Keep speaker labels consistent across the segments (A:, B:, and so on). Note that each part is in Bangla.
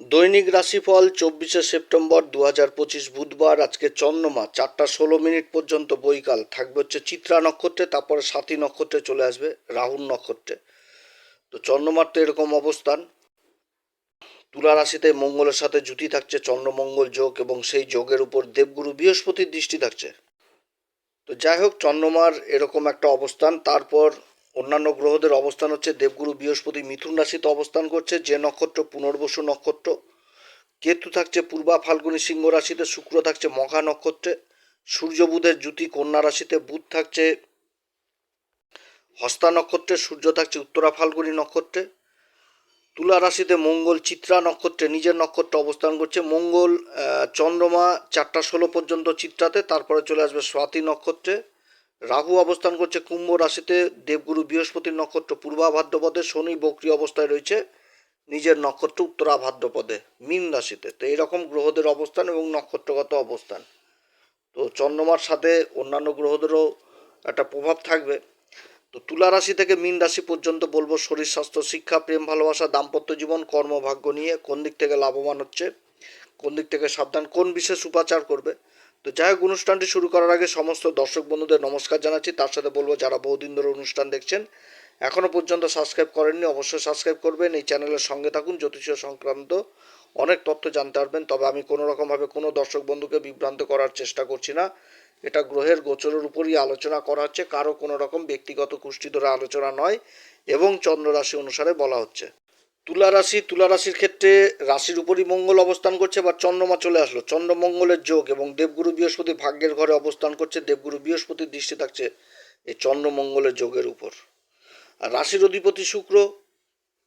A: দৈনিক রাশিফল চব্বিশে সেপ্টেম্বর দু হাজার পঁচিশ বুধবার, আজকে চন্দ্রমা, চারটা ষোলো মিনিট পর্যন্ত বৈকাল। থাকবে হচ্ছে চিত্রা নক্ষত্রে, তারপরে সাথী নক্ষত্রে চলে আসবে রাহুল নক্ষত্রে। তো চন্দ্রমার তো এরকম অবস্থান। তুলা রাশিতে মঙ্গলের সাথে জুতি থাকছে, চন্দ্রমঙ্গল যোগ এবং সেই যোগের উপর দেবগুরু বৃহস্পতির দৃষ্টি থাকছে। তো যাই হোক, চন্দ্রমার এরকম একটা অবস্থান। তারপর অন্যান্য গ্রহদের অবস্থান হচ্ছে দেবগুরু বৃহস্পতি মিথুন রাশিতে অবস্থান করছে, যে নক্ষত্র পুনর্বসু নক্ষত্র। কেতু থাকছে পূর্বা ফাল্গুনী সিংহ রাশিতে, শুক্র থাকছে মঘা নক্ষত্রে। সূর্য বুধের জ্যোতি কন্যা রাশিতে, বুধ থাকছে হস্তা নক্ষত্রে, সূর্য থাকছে উত্তরা ফাল্গুনী নক্ষত্রে। তুলা রাশিতে মঙ্গল, চিত্রা নক্ষত্রে নিজের নক্ষত্রে অবস্থান করছে। মঙ্গল চন্দ্রমা চারটা ষোলো পর্যন্ত চিত্রাতে, তারপরে চলে আসবে স্বাতি নক্ষত্রে। রাহু অবস্থান করছে কুম্ভ রাশিতে, দেবগুরু বৃহস্পতির নক্ষত্র পূর্বা ভাদ্রপদে, শনি বক্রি অবস্থায় রয়েছে, নিজের নক্ষত্র উত্তরা ভাদ্রপদে, মীন রাশিতে। তো এরকম গ্রহদের অবস্থান এবং নক্ষত্রগত অবস্থান। তো চন্দ্রমার সাথে অন্যান্য গ্রহদেরও একটা প্রভাব থাকবে। তো তুলা রাশি থেকে মীন রাশি পর্যন্ত বলব, শরীর, স্বাস্থ্য, শিক্ষা, প্রেম, ভালোবাসা, দাম্পত্য জীবন, কর্মভাগ্য নিয়ে কোন দিক থেকে লাভবান হচ্ছে, কোন দিক থেকে সাবধান, কোন বিশেষ উপাচার করবে। তো যাই হোক, অনুষ্ঠানটি শুরু করার আগে সমস্ত দর্শক বন্ধুদের নমস্কার জানাচ্ছি। তার সাথে বলব, যারা বহুদিন ধরে অনুষ্ঠান দেখছেন এখনও পর্যন্ত সাবস্ক্রাইব করেননি, অবশ্যই সাবস্ক্রাইব করবেন। এই চ্যানেলের সঙ্গে থাকুন জ্যোতিষ সংক্রান্ত অনেক তথ্য জানতে পারবেন। তবে আমি কোনো রকমভাবে কোনো দর্শক বন্ধুকে বিভ্রান্ত করার চেষ্টা করছি না। এটা গ্রহের গোচরের উপরই আলোচনা করা হচ্ছে, কারও কোনো রকম ব্যক্তিগত কুষ্টি ধরে আলোচনা নয়, এবং চন্দ্র রাশি অনুসারে বলা হচ্ছে। তুলা রাশি, তুলা রাশির ক্ষেত্রে রাশির উপরই মঙ্গল অবস্থান করছে বা চন্দ্রমা চলে আসলো। চন্দ্রমঙ্গলের যোগ এবং দেবগুরু বৃহস্পতি ভাগ্যের ঘরে অবস্থান করছে, দেবগুরু বৃহস্পতির দৃষ্টি থাকছে এই চন্দ্রমঙ্গলের যোগের উপর। আর রাশির অধিপতি শুক্র,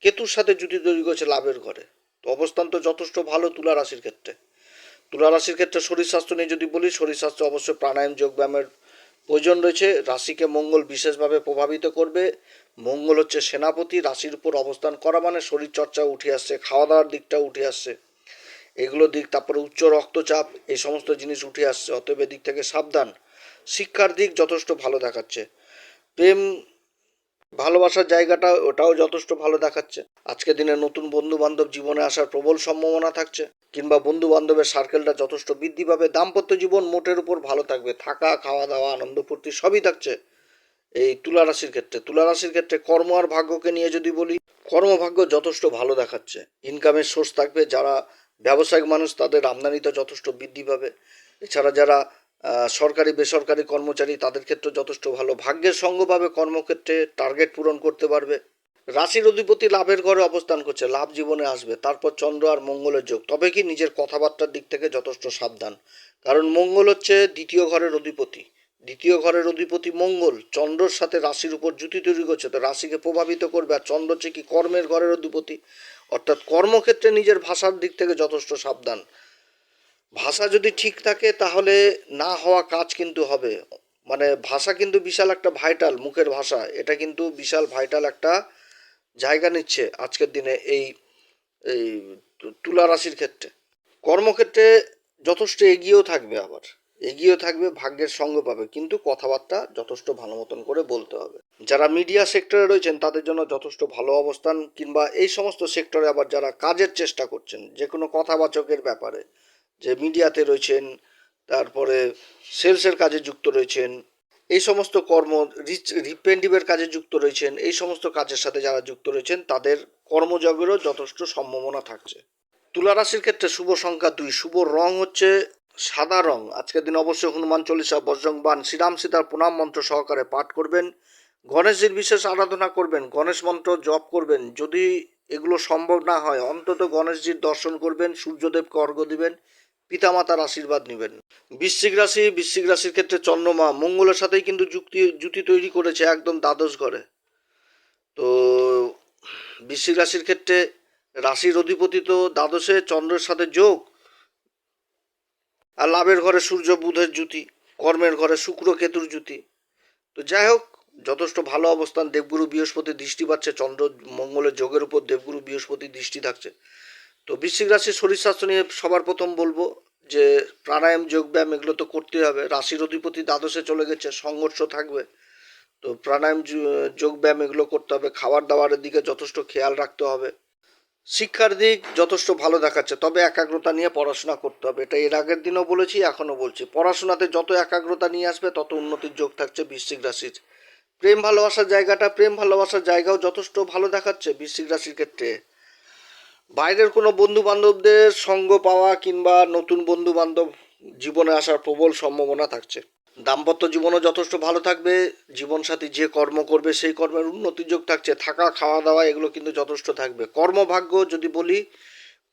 A: কেতুর সাথে জুটি তৈরি করেছে লাভের ঘরে। তো অবস্থান তো যথেষ্ট ভালো তুলা রাশির ক্ষেত্রে। তুলা রাশির ক্ষেত্রে শরীর স্বাস্থ্য নিয়ে যদি বলি, শরীর স্বাস্থ্য অবশ্যই প্রাণায়াম যোগব্যায়ামের প্রয়োজন রয়েছে। রাশিকে মঙ্গল বিশেষভাবে প্রভাবিত করবে। মঙ্গল হচ্ছে সেনাপতি, রাশির উপর অবস্থান করা মানে শরীর চর্চা উঠে আসছে খাওয়া দাওয়ার দিকটা উঠে আসছে। এগুলো দিক, তারপরে উচ্চ রক্তচাপ, এই সমস্ত জিনিস উঠে আসছে, অতএব দিক থেকে সাবধান। শিক্ষার দিক যথেষ্ট ভালো দেখাচ্ছে। প্রেম, ভালোবাসার জায়গাটা ওটাও যথেষ্ট ভালো দেখাচ্ছে। আজকের দিনে নতুন বন্ধু বান্ধব জীবনে আসার প্রবল সম্ভাবনা থাকছে, কিংবা বন্ধু বান্ধবের সার্কেলটা যথেষ্ট বৃদ্ধি পাবে। দাম্পত্য জীবন মোটের উপর ভালো থাকবে। থাকা খাওয়া দাওয়া আনন্দ ফুর্তি সবই থাকছে। এই তুলা রাশির ক্ষেত্রে, তুলা রাশির ক্ষেত্রে কর্ম আর ভাগ্যকে নিয়ে যদি বলি, কর্মভাগ্য যথেষ্ট ভালো দেখাচ্ছে। ইনকামের সোর্স থাকবে, যারা ব্যবসায়িক মানুষ তাদের আমদানিতে যথেষ্ট বৃদ্ধি পাবে। এছাড়া যারা সরকারি, বেসরকারি কর্মচারী তাদের ক্ষেত্রে যথেষ্ট ভালো। ভাগ্যের সঙ্গ পাবে, কর্মক্ষেত্রে টার্গেট পূরণ করতে পারবে। রাশির অধিপতি লাভের ঘরে অবস্থান করছে, লাভ জীবনে আসবে। তারপর চন্দ্র আর মঙ্গলের যোগ। তবে কি নিজের কথাবার্তার দিক থেকে যথেষ্ট সাবধান। কারণ মঙ্গল হচ্ছে দ্বিতীয় ঘরের অধিপতি। দ্বিতীয় ঘরের অধিপতি মঙ্গল চন্দ্রর সাথে রাশির উপর জুতি তৈরি করছে, তো রাশিকে প্রভাবিত করবে আর চন্দ্র হচ্ছে কি কর্মের ঘরের অধিপতি। অর্থাৎ কর্মক্ষেত্রে নিজের ভাষার দিক থেকে যথেষ্ট সাবধান। ভাষা যদি ঠিক থাকে, তাহলে না হওয়া কাজ কিন্তু হবে। মানে ভাষা কিন্তু বিশাল একটা ভাইটাল মুখের ভাষা। এটা কিন্তু বিশাল ভাইটাল একটা জায়গা নিচ্ছে আজকের দিনে এই এই তুলা রাশির ক্ষেত্রে। কর্মক্ষেত্রে যথেষ্ট এগিয়েও থাকবে আবার। এগিয়েও থাকবে, ভাগ্যের সঙ্গ পাবে। কিন্তু কথাবার্তা যথেষ্ট ভালো মতন করে বলতে হবে। যারা মিডিয়া সেক্টরে রয়েছেন, তাদের জন্য যথেষ্ট ভালো অবস্থান কিংবা এই সমস্ত সেক্টরে আবার যারা কাজের চেষ্টা করছেন যে কোনো কথাবাচকের ব্যাপারে, যে মিডিয়াতে রয়েছেন, তারপরে সেলসের কাজে যুক্ত রয়েছেন, এই সমস্ত কর্ম, রিচ রিপেন্ডিভের কাজে যুক্ত রয়েছেন, এই সমস্ত কাজের সাথে যারা যুক্ত রয়েছেন, তাদের কর্মজগেরও যথেষ্ট সম্ভাবনা থাকছে। তুলা রাশির ক্ষেত্রে শুভ সংখ্যা দুই, শুভ রং হচ্ছে সাদা রং। আজকের দিন অবশ্যই হনুমান চল্লিশা বজ্রংবান শ্রীরাম সীতার প্রণাম মন্ত্র সহকারে পাঠ করবেন। গণেশজির বিশেষ আরাধনা করবেন, গণেশ মন্ত্র জপ করবেন। যদি এগুলো সম্ভব না হয়, অন্তত গণেশজির দর্শন করবেন, সূর্যদেবকে অর্ঘ্য দিবেন, পিতামাতার আশীর্বাদ নেবেন। বৃশ্চিক রাশি, বৃশ্চিক রাশির ক্ষেত্রে চন্দ্রমা, মঙ্গলের সাথেই কিন্তু যুক্তি জুতি তৈরি করেছে একদম দ্বাদশ ঘরে। তো বৃশ্চিক রাশির ক্ষেত্রে রাশির অধিপতি তো দ্বাদশে, চন্দ্রের সাথে যোগ। আর লাভের ঘরে সূর্য, বুধের জুতি কর্মের ঘরে শুক্র, কেতুর জুতি তো যাই হোক, যথেষ্ট ভালো অবস্থান। দেবগুরু বৃহস্পতি দৃষ্টি পাচ্ছে, চন্দ্র মঙ্গলের যোগের উপর দেবগুরু বৃহস্পতি দৃষ্টি থাকছে। তো বৃশ্চিক রাশির শরীর স্বাস্থ্য নিয়ে সবার প্রথম বলব যে প্রাণায়াম, যোগব্যায়াম এগুলো তো করতেই হবে। রাশির অধিপতি দ্বাদশে চলে গেছে, সংঘর্ষ থাকবে। তো প্রাণায়াম, যোগব্যায়াম এগুলো করতে হবে। খাবার দাবারের দিকে যথেষ্ট খেয়াল রাখতে হবে। শিক্ষার দিক যথেষ্ট ভালো দেখাচ্ছে, তবে একাগ্রতা নিয়ে পড়াশোনা করতে হবে। এটা এর আগের দিনও বলেছি, এখনও বলছি। পড়াশোনাতে যত একাগ্রতা নিয়ে আসবে, তত উন্নতির যোগ থাকছে বৃশ্চিক রাশির। প্রেম ভালোবাসার জায়গাটা, প্রেম ভালোবাসার জায়গাও যথেষ্ট ভালো দেখাচ্ছে বৃশ্চিক রাশির ক্ষেত্রে। বাইরের কোনো বন্ধু বান্ধবদের সঙ্গ পাওয়া কিংবা নতুন বন্ধু বান্ধব জীবনে আসার প্রবল সম্ভাবনা থাকছে। দাম্পত্য জীবনও যথেষ্ট ভালো থাকবে, জীবনসাথী যে কর্ম করবে, সেই কর্মের উন্নতি যোগ থাকছে, থাকা, খাওয়া, দাওয়া, এগুলো কিন্তু যথেষ্ট থাকবে। কর্মভাগ্য যদি বলি,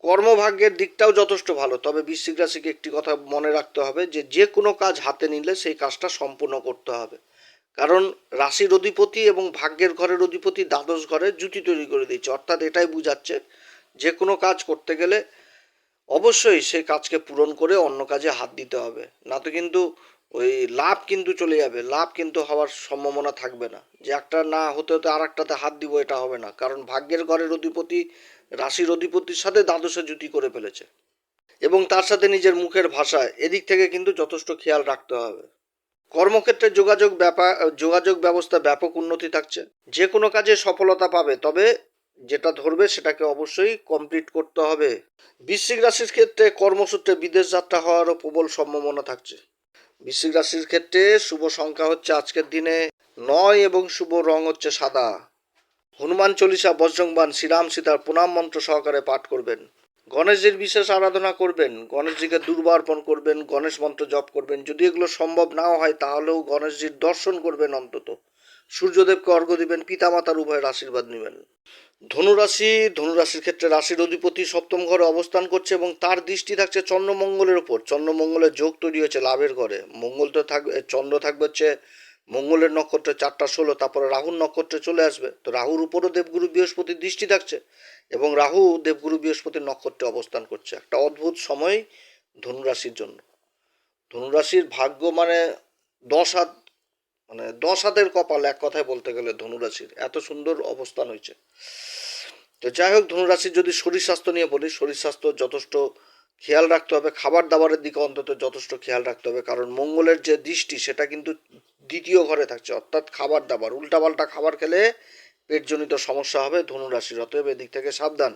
A: কর্মভাগ্যের দিকটাও যথেষ্ট ভালো, তবে বৃশ্চিক রাশিকে একটি কথা মনে রাখতে হবে যে যে কোনো কাজ হাতে নিলে সেই কাজটা সম্পূর্ণ করতে হবে। কারণ রাশির অধিপতি এবং ভাগ্যের ঘরের অধিপতি দ্বাদশ ঘরে জুতি তৈরি করে দিচ্ছে অর্থাৎ এটাই বুঝাচ্ছে যে কোনো কাজ করতে গেলে অবশ্যই সেই কাজকে পূরণ করে অন্য কাজে হাত দিতে হবে। না তো কিন্তু ওই লাভ কিন্তু চলে যাবে, লাভ কিন্তু হওয়ার সম্ভাবনা থাকবে না। যে একটা না হতে হতে আর একটাতে হাত দিব এটা হবে না, কারণ ভাগ্যের ঘরের অধিপতি, রাশির অধিপতির সাথে দ্বাদশে জুতি করে ফেলেছে। এবং তার সাথে নিজের মুখের ভাষা এদিক থেকে কিন্তু যথেষ্ট খেয়াল রাখতে হবে। কর্মক্ষেত্রে যোগাযোগ ব্যাপার যোগাযোগ ব্যবস্থা ব্যাপক উন্নতি থাকছে। যে কোনো কাজে সফলতা পাবে, তবে যেটা ধরবে সেটাকে অবশ্যই কমপ্লিট করতে হবে। বৃশ্চিক রাশির ক্ষেত্রে কর্মসূত্রে বিদেশ যাত্রা হওয়ারও প্রবল সম্ভাবনা থাকছে। বৃশ্চিক রাশির ক্ষেত্রে শুভ সংখ্যা হচ্ছে আজকের দিনে নয় এবং শুভ রং হচ্ছে সাদা। হনুমান চল্লিশা বজ্রংবান শ্রীরাম সীতার প্রণাম মন্ত্র সহকারে পাঠ করবেন। গণেশজির বিশেষ আরাধনা করবেন, গণেশজিকে দুর্বার্পণ করবেন, গণেশ মন্ত্র জপ করবেন। যদি এগুলো সম্ভব নাও হয়, তাহলেও গণেশজির দর্শন করবেন অন্তত। সূর্যদেবকে অর্ঘ্য দিবেন, পিতামাতার উভয়ের আশীর্বাদ নেবেন। ধনুরাশি, ধনুরাশির ক্ষেত্রে রাশির অধিপতি সপ্তম ঘরে অবস্থান করছে এবং তার দৃষ্টি থাকছে চন্দ্রমঙ্গলের উপর। চন্দ্রমঙ্গলের যোগ তৈরি হয়েছে লাভের ঘরে। মঙ্গল তো থাকবে চন্দ্র থাকবে হচ্ছে মঙ্গলের নক্ষত্রে চারটা ষোলো, তারপরে রাহুর নক্ষত্রে চলে আসবে। তো রাহুর উপরও দেবগুরু বৃহস্পতির দৃষ্টি থাকছে এবং রাহু দেবগুরু বৃহস্পতির নক্ষত্রে অবস্থান করছে। একটা অদ্ভুত সময় ধনুরাশির জন্য। ধনুরাশির ভাগ্য মানে দশ হাত মানে দশ হাতের কপাল এক কথায় বলতে গেলে ধনুরাশির, এত সুন্দর অবস্থান হয়েছে। তো যাই হোক, ধনুরাশির যদি শরীর স্বাস্থ্য নিয়ে বলি, শরীর স্বাস্থ্য যথেষ্ট খেয়াল রাখতে হবে, খাবার দাবারের দিকে অন্তত যথেষ্ট খেয়াল রাখতে হবে, কারণ মঙ্গলের যে দৃষ্টি, সেটা কিন্তু দ্বিতীয় ঘরে থাকছে, অর্থাৎ খাবার দাবার। উল্টাপাল্টা খাবার খেলে পেটজনিত সমস্যা হবে ধনুরাশির, অতএব এদিক থেকে সাবধান।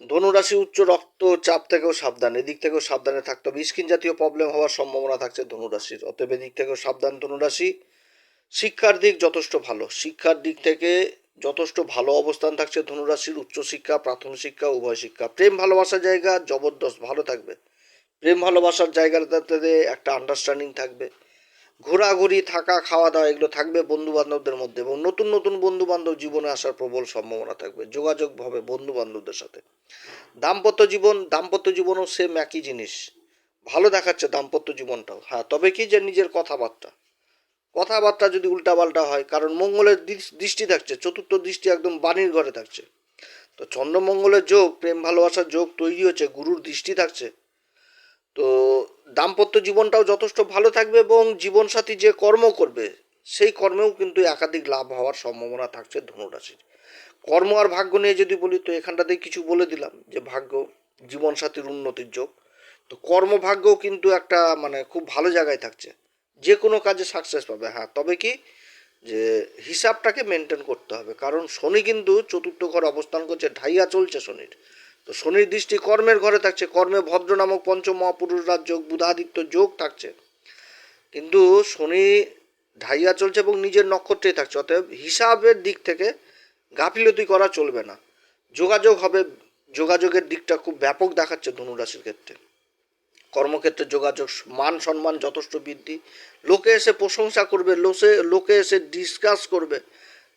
A: ধনুরাশি উচ্চ রক্তচাপ থেকেও সাবধান, এদিক থেকেও সাবধানে থাকতে হবে। স্কিন জাতীয় প্রবলেম হওয়ার সম্ভাবনা থাকছে ধনুরাশির, অতএব এদিক থেকেও সাবধান ধনুরাশি। শিক্ষার দিক যথেষ্ট ভালো। শিক্ষার দিক থেকে যথেষ্ট ভালো অবস্থান থাকছে ধনুরাশির উচ্চশিক্ষা প্রাথমিক শিক্ষা, উভয় শিক্ষা। প্রেম ভালোবাসার জায়গা জবরদস্ত, ভালো থাকবে। প্রেম ভালোবাসার জায়গাটাতে একটা আন্ডারস্ট্যান্ডিং থাকবে। ঘোরাঘুরি, থাকা খাওয়া দাওয়া এগুলো থাকবে বন্ধু বান্ধবদের মধ্যে এবং নতুন নতুন বন্ধু বান্ধব জীবনে আসার প্রবল সম্ভাবনা থাকবে যোগাযোগ হবে বন্ধু বান্ধবদের সাথে। দাম্পত্য জীবন, দাম্পত্য জীবনও সেম একই জিনিস। ভালো দেখাচ্ছে দাম্পত্য জীবনটাও। হ্যাঁ তবে কি যে নিজের কথাবার্তা? কথাবার্তা যদি উল্টাপাল্টা হয়, কারণ মঙ্গলের দৃষ- দৃষ্টি থাকছে, চতুর্থ দৃষ্টি একদম বাণীর ঘরে থাকছে। তো চন্দ্রমঙ্গলের যোগ, প্রেম ভালোবাসার যোগ তৈরি হচ্ছে গুরুর দৃষ্টি থাকছে। তো দাম্পত্য জীবনটাও যথেষ্ট ভালো থাকবে এবং জীবনসাথী যে কর্ম করবে, সেই কর্মেও কিন্তু একাধিক লাভ হওয়ার সম্ভাবনা থাকছে ধনুরাশির। কর্ম আর ভাগ্য নিয়ে যদি বলি, তো এখানটাতেই কিছু বলে দিলাম, যে ভাগ্য, জীবনসাথীর উন্নতির যোগ। তো কর্মভাগ্যও কিন্তু একটা মানে খুব ভালো জায়গায় থাকছে। যে কোনো কাজে সাকসেস পাবে। হ্যাঁ তবে কি যে হিসাবটাকে মেনটেন করতে হবে। কারণ শনি কিন্তু চতুর্থ ঘর অবস্থান করছে, ঢাইয়া চলছে শনির। তো শনির দৃষ্টি কর্মের ঘরে থাকছে, কর্মে ভদ্র নামক পঞ্চম মহাপুরুষ রাজ যোগ, বুধাদিত্য যোগ থাকছে। কিন্তু শনি ঢাইয়া চলছে এবং নিজের নক্ষত্রেই থাকছে, অতএব হিসাবের দিক থেকে গাফিলতি করা চলবে না। যোগাযোগ হবে, যোগাযোগের দিকটা খুব ব্যাপক দেখাচ্ছে ধনুরাশির ক্ষেত্রে। কর্মক্ষেত্রে যোগাযোগ, মান সম্মান যথেষ্ট বৃদ্ধি। লোকে এসে প্রশংসা করবে, লোসে, লোকে এসে ডিসকাস করবে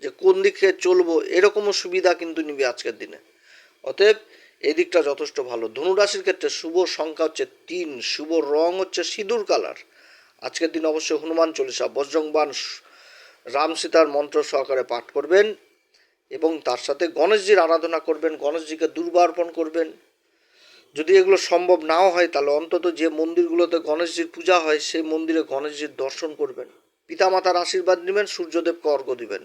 A: যে কোন দিকে চলবো, এরকমও সুবিধা কিন্তু নিবে আজকের দিনে। অতএব এই দিকটা যথেষ্ট ভালো। ধনুরাশির ক্ষেত্রে শুভ সংখ্যা হচ্ছে তিন, শুভ রং হচ্ছে সিঁদুর কালার। আজকের দিন অবশ্যই হনুমান চল্লিশা বজ্রংবান রাম সীতার মন্ত্র সহকারে পাঠ করবেন এবং তার সাথে গণেশজির আরাধনা করবেন, গণেশজিকে দুর্বার্পণ করবেন। যদি এগুলো সম্ভব নাও হয়, তাহলে অন্তত যে মন্দিরগুলোতে গণেশজির পূজা হয়, সেই মন্দিরে গণেশজির দর্শন করবেন। পিতামাতার আশীর্বাদ নেবেন, সূর্যদেবকে অর্ঘ্য দিবেন।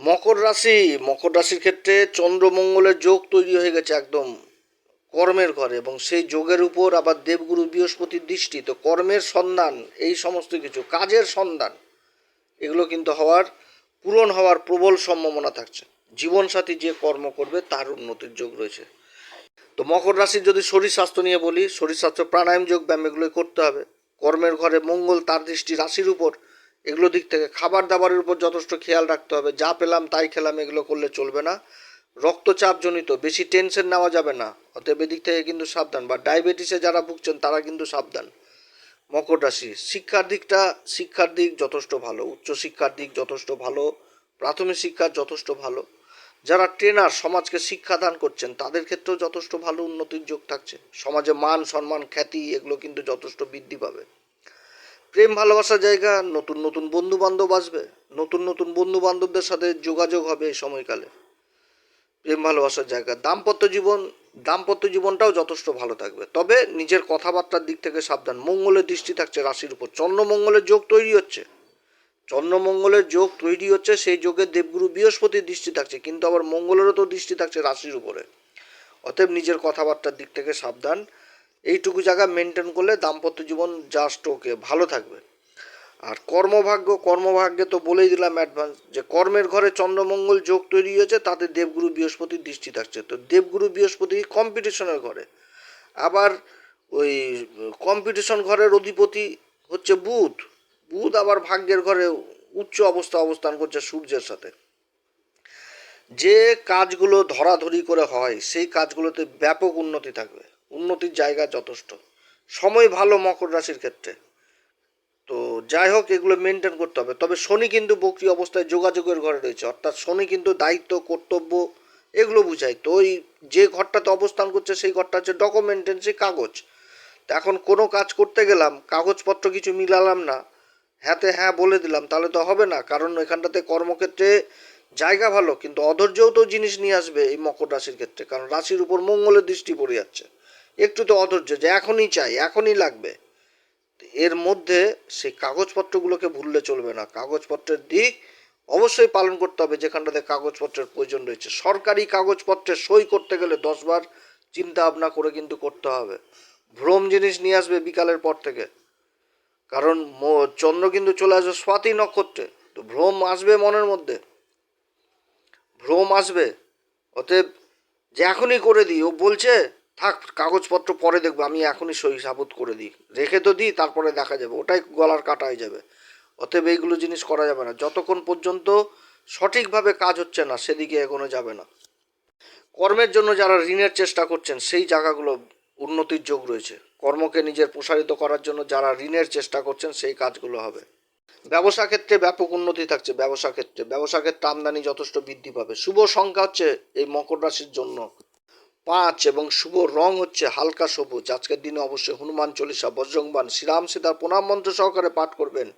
A: মকর রাশি, মকর রাশির ক্ষেত্রে চন্দ্রমঙ্গলের যোগ তৈরি হয়ে গেছে একদম কর্মের ঘরে, এবং সেই যোগের উপর আবার দেবগুরু বৃহস্পতির দৃষ্টি। তো কর্মের সন্ধান, এই সমস্ত কিছু, কাজের সন্ধান, এগুলো কিন্তু হওয়ার, পূরণ হওয়ার প্রবল সম্ভাবনা থাকছে। জীবনসাথী যে কর্ম করবে, তার উন্নতির যোগ রয়েছে। তো মকর রাশির যদি শরীর স্বাস্থ্য নিয়ে বলি, শরীর স্বাস্থ্য প্রাণায়াম, যোগ ব্যায়াম এগুলোই করতে হবে। কর্মের ঘরে মঙ্গল, তার দৃষ্টি রাশির উপর, এগুলো দিক থেকে খাবার দাবারের উপর যথেষ্ট খেয়াল রাখতে হবে। যা পেলাম তাই খেলাম, এগুলো করলে চলবে না। রক্তচাপজনিত বেশি টেনশন নেওয়া যাবে না। অতএব এদিক থেকে কিন্তু সাবধান, বা ডায়াবেটিসে যারা ভুগছেন, তারা কিন্তু সাবধান। মকর রাশি, শিক্ষার দিকটা, শিক্ষার দিক যথেষ্ট ভালো উচ্চ শিক্ষার দিক যথেষ্ট ভালো, প্রাথমিক শিক্ষার যথেষ্ট ভালো। যারা ট্রেনার সমাজকে শিক্ষাদান করছেন, তাদের ক্ষেত্রেও যথেষ্ট ভালো উন্নতির যোগ থাকছে। সমাজে মান, সম্মান, খ্যাতি, এগুলো কিন্তু যথেষ্ট বৃদ্ধি পাবে। প্রেম, ভালোবাসার জায়গা, নতুন নতুন বন্ধু বান্ধব আসবে, নতুন নতুন বন্ধু বান্ধবদের সাথে যোগাযোগ হবে এই সময়কালে। প্রেম, ভালোবাসার জায়গা, দাম্পত্য জীবন, দাম্পত্য জীবনটাও যথেষ্ট ভালো থাকবে। তবে নিজের কথাবার্তার দিক থেকে সাবধান। মঙ্গলের দৃষ্টি থাকছে, রাশির উপর। চন্দ্রমঙ্গলের যোগ তৈরি হচ্ছে। চন্দ্রমঙ্গলের যোগ তৈরি হচ্ছে, সেই যোগে দেবগুরু বৃহস্পতির দৃষ্টি থাকছে, কিন্তু আবার মঙ্গলেরও তো দৃষ্টি থাকছে রাশির উপরে। অতএব নিজের কথাবার্তার দিক থেকে সাবধান। এইটুকু জায়গা মেনটেন করলে দাম্পত্য জীবন জাস্ট ওকে ভালো থাকবে। আর কর্মভাগ্য, কর্মভাগ্যে তো বলেই দিলাম অ্যাডভান্স যে কর্মের ঘরে চন্দ্রমঙ্গল যোগ তৈরি হয়েছে, তাতে দেবগুরু বৃহস্পতির দৃষ্টি থাকছে। তো দেবগুরু বৃহস্পতি কম্পিটিশনের ঘরে। আবার ওই কম্পিটিশন ঘরের অধিপতি হচ্ছে বুধ। বুধ আবার ভাগ্যের ঘরে উচ্চ অবস্থা অবস্থান করছে সূর্যের সাথে। যে কাজগুলো ধরাধরি করে হয়, সেই কাজগুলোতে ব্যাপক উন্নতি থাকবে। উন্নতির জায়গা যথেষ্ট। সময় ভালো মকর রাশির ক্ষেত্রে। তো যাই হোক, এগুলো মেনটেন করতে হবে। তবে শনি কিন্তু বক্রি অবস্থায় যোগাযোগের ঘরে রয়েছে। অর্থাৎ শনি কিন্তু দায়িত্ব, কর্তব্য, এগুলো বুঝায়। তো ওই যে ঘরটাতে অবস্থান করছে, সেই ঘরটা হচ্ছে ডকুমেন্টেন্সি কাগজ। তো এখন কোনো কাজ করতে গেলাম, কাগজপত্র কিছু মিলালাম না হ্যাঁতে হ্যাঁ বলে দিলাম, তাহলে তো হবে না। কারণ এখানটাতে কর্মক্ষেত্রে জায়গা ভালো, কিন্তু অধৈর্যও তো জিনিস নিয়ে আসবে এই মকর রাশির ক্ষেত্রে। কারণ রাশির উপর মঙ্গলের দৃষ্টি পড়ে যাচ্ছে। একটু তো অধৈর্য, যে এখনই চাই, এখনই লাগবে। এর মধ্যে সেই কাগজপত্রগুলোকে ভুললে চলবে না। কাগজপত্রের দিক অবশ্যই পালন করতে হবে, যেখানটাতে কাগজপত্রের প্রয়োজন রয়েছে। সরকারি কাগজপত্রে সই করতে গেলে দশবার চিন্তা ভাবনা করে কিন্তু করতে হবে। ভ্রম জিনিস নিয়ে আসবে বিকালের পর থেকে। কারণ চন্দ্র কিন্তু চলে আসবে স্বাতি নক্ষত্রে। তো ভ্রম আসবে মনের মধ্যে। ভ্রম আসবে। অতএব যে এখনই করে দিই, ও বলছে, থাক, কাগজপত্র পরে দেখব, আমি এখনই সই সাবুত করে দিই। রেখে তো দিই, তারপরে দেখা যাবে, ওটাই গলার কাটা হয়ে যাবে। অতএব এইগুলো জিনিস করা যাবে না। যতক্ষণ পর্যন্ত সঠিকভাবে কাজ হচ্ছে না, সেদিকে এগোনো যাবে না। কর্মের জন্য যারা ঋণের চেষ্টা করছেন, সেই জায়গাগুলো উন্নতির যোগ রয়েছে। কর্মকে নিজের প্রসারিত করার জন্য যারা ঋণের চেষ্টা করছেন, সেই কাজগুলো হবে। ব্যবসা ক্ষেত্রে ব্যাপক উন্নতি থাকছে ব্যবসা ক্ষেত্রে। ব্যবসা ক্ষেত্রে আমদানি যথেষ্ট বৃদ্ধি পাবে। শুভ সংখ্যা হচ্ছে এই মকর রাশির জন্য। পাঁচ, এবং শুভ রং হচ্ছে হালকা সবুজ। আজকের দিনে অবশ্যই হনুমান চল্লিশা বজ্রংবান শ্রীরাম সীতার প্রণাম মন্ত্র সহকারে পাঠ করবেন।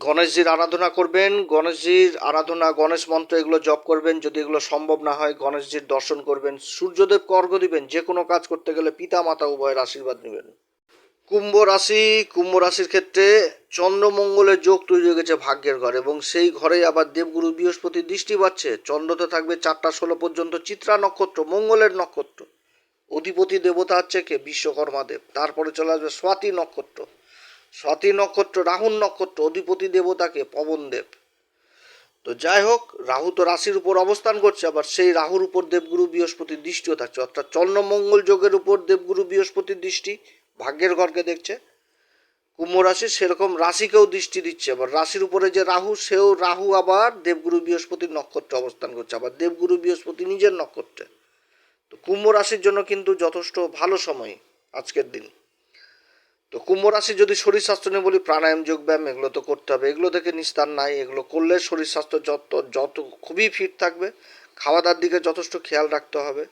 A: গণেশজির আরাধনা করবেন, গণেশজির আরাধনা, গণেশ মন্ত্র এগুলো জপ করবেন, যদি এগুলো সম্ভব না হয়, গণেশজির দর্শন করবেন, সূর্যদেব অর্ঘ্য দিবেন, যে কোনো কাজ করতে গেলে পিতা মাতা উভয়ের আশীর্বাদ নেবেন। কুম্ভ রাশি, কুম্ভ রাশির ক্ষেত্রে চন্দ্রমঙ্গলের যোগ তৈরি হয়ে গেছে ভাগ্যের ঘর এবং সেই ঘরেই আবার দেবগুরু বৃহস্পতি দৃষ্টি পাচ্ছে। চন্দ্রতে থাকবে চারটা ষোলো পর্যন্ত চিত্রা নক্ষত্র, মঙ্গলের নক্ষত্র। অধিপতি দেবতা হচ্ছে কে? বিশ্বকর্মা দেব। তারপরে চলে আসবে স্বাতি নক্ষত্র। স্বাতি নক্ষত্র রাহুর নক্ষত্র, অধিপতি দেবতাকে পবন দেব। তো যাই হোক, রাহু তো রাশির উপর অবস্থান করছে, আবার সেই রাহুর উপর দেবগুরু বৃহস্পতির দৃষ্টিও থাকছে। অর্থাৎ চন্দ্রমঙ্গল যোগের উপর দেবগুরু বৃহস্পতির দৃষ্টি, ভাগ্যের ঘরকে দেখছে। কুম্ভ রাশি সেরকম রাশিকেও দৃষ্টি দিচ্ছে, আবার রাশির উপরে যে রাহু, সেও রাহু, আবার দেবগুরু বৃহস্পতির নক্ষত্রে অবস্থান করছে, আবার দেবগুরু বৃহস্পতি নিজের নক্ষত্রে। তো কুম্ভ রাশির জন্য কিন্তু যথেষ্ট ভালো সময় আজকের দিন। তো কুম্ভ রাশি যদি শরীর স্বাস্থ্য নিয়ে বলি, প্রাণায়াম, যোগ ব্যায়াম, এগুলো তো করতে হবে। এগুলো থেকে নিস্তার নাই। এগুলো করলে শরীর স্বাস্থ্য যত যত, খুবই ফিট থাকবে। খাওয়া দাওয়ার দিকে যথেষ্ট খেয়াল রাখতে হবে।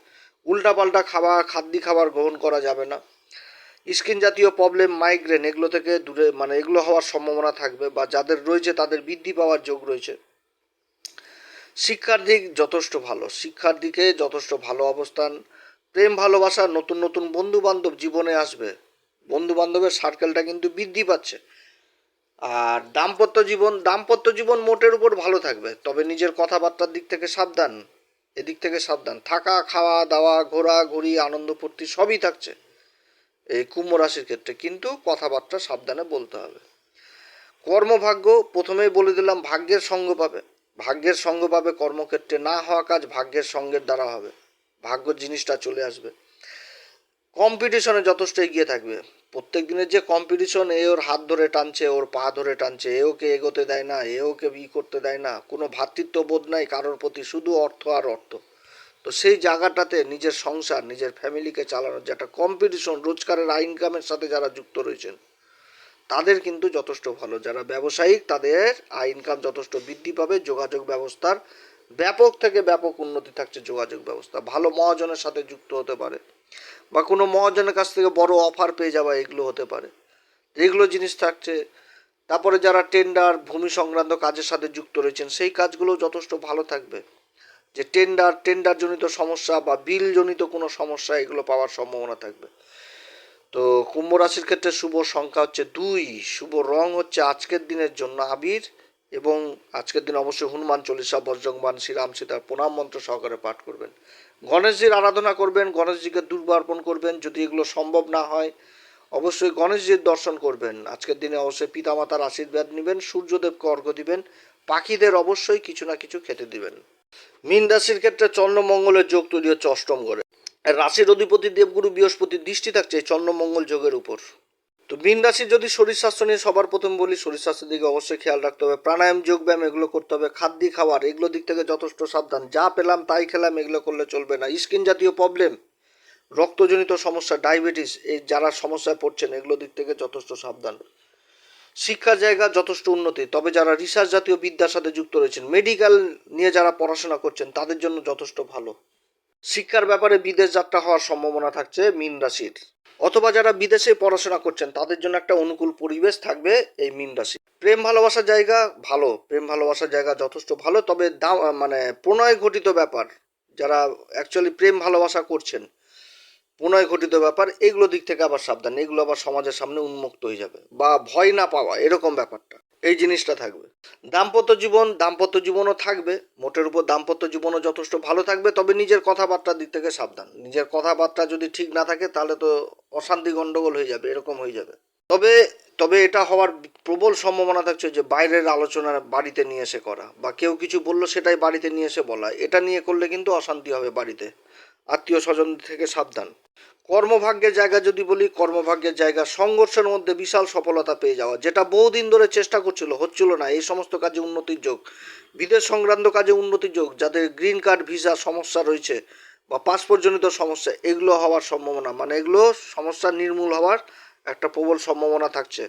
A: উল্টাপাল্টা খাবার, খাদ্য খাবার গ্রহণ করা যাবে না। স্কিন জাতীয় প্রবলেম মাইগ্রেন এগুলো থেকে দূরে মানে এগুলো হওয়ার সম্ভাবনা থাকবে বা যাদের রয়েছে তাদের বৃদ্ধি পাওয়ার যোগ রয়েছে। শিক্ষার দিক যথেষ্ট ভালো। শিক্ষার দিকে যথেষ্ট ভালো অবস্থান। প্রেম, ভালোবাসা, নতুন নতুন বন্ধু বান্ধব জীবনে আসবে। বন্ধু বান্ধবের সার্কেলটা কিন্তু বৃদ্ধি পাচ্ছে। আর দাম্পত্য জীবন দাম্পত্য জীবন মোটের উপর ভালো থাকবে, তবে নিজের কথাবার্তার দিক থেকে সাবধান, এদিক থেকে সাবধান। থাকা, খাওয়া, দাওয়া, ঘোরা, ঘুরি, আনন্দ, ফুর্তি সবই থাকছে এই কুম্ভ রাশির ক্ষেত্রে, কিন্তু কথাবার্তা সাবধানে বলতে হবে। কর্মভাগ্য, প্রথমেই বলে দিলাম, ভাগ্যের সঙ্গ পাবে। ভাগ্যের সঙ্গ পাবে কর্মক্ষেত্রে, না হওয়া কাজ ভাগ্যের সঙ্গের দ্বারা হবে। ভাগ্য জিনিসটা চলে আসবে। কম্পিটিশনে যথেষ্ট এগিয়ে থাকবে। প্রত্যেক দিনের যে কম্পিটিশন, এ ওর হাত ধরে টানছে, ওর পা ধরে টানছে, এ ওকে এগোতে দেয় না, এ ওকে ই করতে দেয় না, কোনো ভ্রাতৃত্ববোধ নাই কারোর প্রতি, শুধু অর্থ আর অর্থ। তো সেই জায়গাটাতে নিজের সংসার, নিজের ফ্যামিলিকে চালানোর যে একটা কম্পিটিশন, রোজগারের ইনকামের সাথে যারা যুক্ত রয়েছেন, তাদের কিন্তু যথেষ্ট ভালো। যারা ব্যবসায়িক, তাদের আয় ইনকাম যথেষ্ট বৃদ্ধি পাবে, যোগাযোগ ব্যবস্থার ব্যাপক থেকে ব্যাপক উন্নতি থাকছে যোগাযোগ ব্যবস্থা। ভালো মহাজনের সাথে যুক্ত হতে পারে। বা কোনো মহাজনের কাছ থেকে বড় অফার পেয়ে যাওয়া এগুলো হতে পারে। এগুলো জিনিস থাকছে। তারপরে যারা টেন্ডার ভূমি সংক্রান্ত কাজের সাথে যুক্ত রয়েছেন, সেই কাজগুলো যথেষ্ট ভালো থাকবে। যে টেন্ডার টেন্ডার জনিত সমস্যা বা বিল জনিত কোনো সমস্যা, এগুলো পাওয়ার সম্ভাবনা থাকবে। তো কুম্ভ রাশির ক্ষেত্রে শুভ সংখ্যা হচ্ছে দুই, শুভ রং হচ্ছে আজকের দিনের জন্য আবির। এবং আজকের দিন অবশ্যই হনুমান চল্লিশা বজ্রংবান শ্রীরাম সীতার প্রণাম মন্ত্র সহকারে পাঠ করবেন। গণেশজির আরাধনা করবেন, গণেশজিকে দুর্বা অর্পণ করবেন, যদি এগুলো সম্ভব না হয়, অবশ্যই গণেশজির দর্শন করবেন। আজকের দিনে অবশ্যই পিতামাতার আশীর্বাদ নেবেন, সূর্যদেবকে অর্ঘ্য দিবেন, পাখিদের অবশ্যই কিছু না কিছু খেতে দিবেন। মীন রাশির ক্ষেত্রে চন্দ্রমঙ্গলের যোগ তৈরি হচ্ছে অষ্টম ঘরে। রাশির অধিপতি দেবগুরু বৃহস্পতির দৃষ্টি থাকছে চন্দ্রমঙ্গল যোগের উপর। তো মীন রাশির যদি শরীর স্বাস্থ্য নিয়ে সবার প্রথম বলি, শরীর স্বাস্থ্যের দিকে অবশ্যই খেয়াল রাখতে হবে। প্রাণায়াম যোগব্যায়াম এগুলো করতে হবে। খাদ্য, খাবার, এগুলো দিক থেকে যথেষ্ট সাবধান। যা পেলাম তাই খেলাম, এগুলো করলে চলবে না। স্কিন জাতীয় প্রবলেম রক্তজনিত সমস্যা, ডায়াবেটিস, এই যারা সমস্যায় পড়ছেন, এগুলো দিক থেকে যথেষ্ট সাবধান। শিক্ষার জায়গা যথেষ্ট উন্নতি। তবে যারা রিসার্চ জাতীয় বিদ্যার সাথে যুক্ত রয়েছেন মেডিকেল নিয়ে যারা পড়াশোনা করছেন, তাদের জন্য যথেষ্ট ভালো। শিক্ষার ব্যাপারে বিদেশ যাত্রা হওয়ার সম্ভাবনা থাকছে মীন রাশির। অথবা যারা বিদেশে পড়াশোনা করছেন, তাদের জন্য একটা অনুকূল পরিবেশ থাকবে এই মীন রাশি। প্রেম ভালোবাসার জায়গা ভালো, প্রেম ভালোবাসার জায়গা যথেষ্ট ভালো, তবে দাম মানে প্রণয় ঘটিত ব্যাপার। যারা অ্যাকচুয়ালি প্রেম ভালোবাসা করছেন প্রণয় ঘটিত ব্যাপার, এগুলো দিক থেকে আবার সাবধান। এগুলো আবার সমাজের সামনে উন্মুক্ত হয়ে যাবে বা ভয় না পাওয়া, এরকম ব্যাপারটা। এই জিনিসটা থাকবে। দাম্পত্য জীবন, দাম্পত্য জীবনও থাকবে। মোটের উপর দাম্পত্য জীবনও যথেষ্ট ভালো থাকবে, তবে নিজের কথাবার্তার দিক থেকে সাবধান। নিজের কথাবার্তা যদি ঠিক না থাকে, তাহলে তো অশান্তি গণ্ডগোল হয়ে যাবে, এরকম হয়ে যাবে। তবে তবে এটা হওয়ার প্রবল সম্ভাবনা থাকছে যে, বাইরের আলোচনা বাড়িতে নিয়ে এসে করা বা কেউ কিছু বলল সেটাই বাড়িতে নিয়ে এসে বলা। এটা নিয়ে করলে কিন্তু অশান্তি হবে বাড়িতে। আত্মীয় স্বজন থেকে সাবধান। কর্মভাগ্যের জায়গা যদি বলি, কর্মভাগ্যের জায়গা সংঘর্ষের মধ্যে বিশাল সফলতা পেয়ে যাওয়া, যেটা বহুদিন ধরে চেষ্টা করছিল, হচ্ছিল না। এই সমস্ত কাজে উন্নতির যোগ, বিদেশ সংক্রান্ত কাজে উন্নতির যোগ, যাদের গ্রিন কার্ড, ভিসা সমস্যা রয়েছে বা পাসপোর্টজনিত সমস্যা, এগুলো হওয়ার সম্ভাবনা। মানে এগুলো সমস্যা নির্মূল হওয়ার একটা প্রবল সম্ভাবনা থাকছে।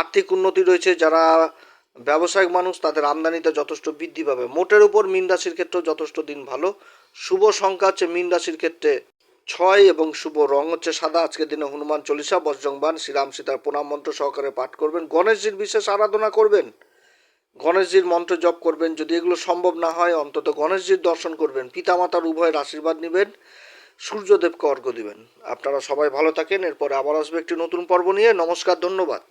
A: আর্থিক উন্নতি রয়েছে, যারা ব্যবসায়িক মানুষ, তাদের আমদানিতে যথেষ্ট বৃদ্ধি পাবে। মোটের উপর মীন রাশির ক্ষেত্রেও যথেষ্ট দিন ভালো। শুভ সংখ্যা হচ্ছে মীন রাশির ক্ষেত্রে ছয় এবং শুভ রং হচ্ছে সাদা। আজকের দিনে হনুমান চল্লিশা বজ্রংবান শ্রীরাম সীতার প্রণাম মন্ত্র সহকারে পাঠ করবেন। গণেশজির বিশেষ আরাধনা করবেন। গণেশজির মন্ত্র জপ করবেন। যদি এগুলো সম্ভব না হয়, অন্তত গণেশজির দর্শন করবেন। পিতামাতার উভয়ের আশীর্বাদ নেবেন। সূর্যদেবকে অর্ঘ্য দিবেন। আপনারা সবাই ভালো থাকেন। এরপরে আবার আসবে একটি নতুন পর্ব নিয়ে। নমস্কার, ধন্যবাদ।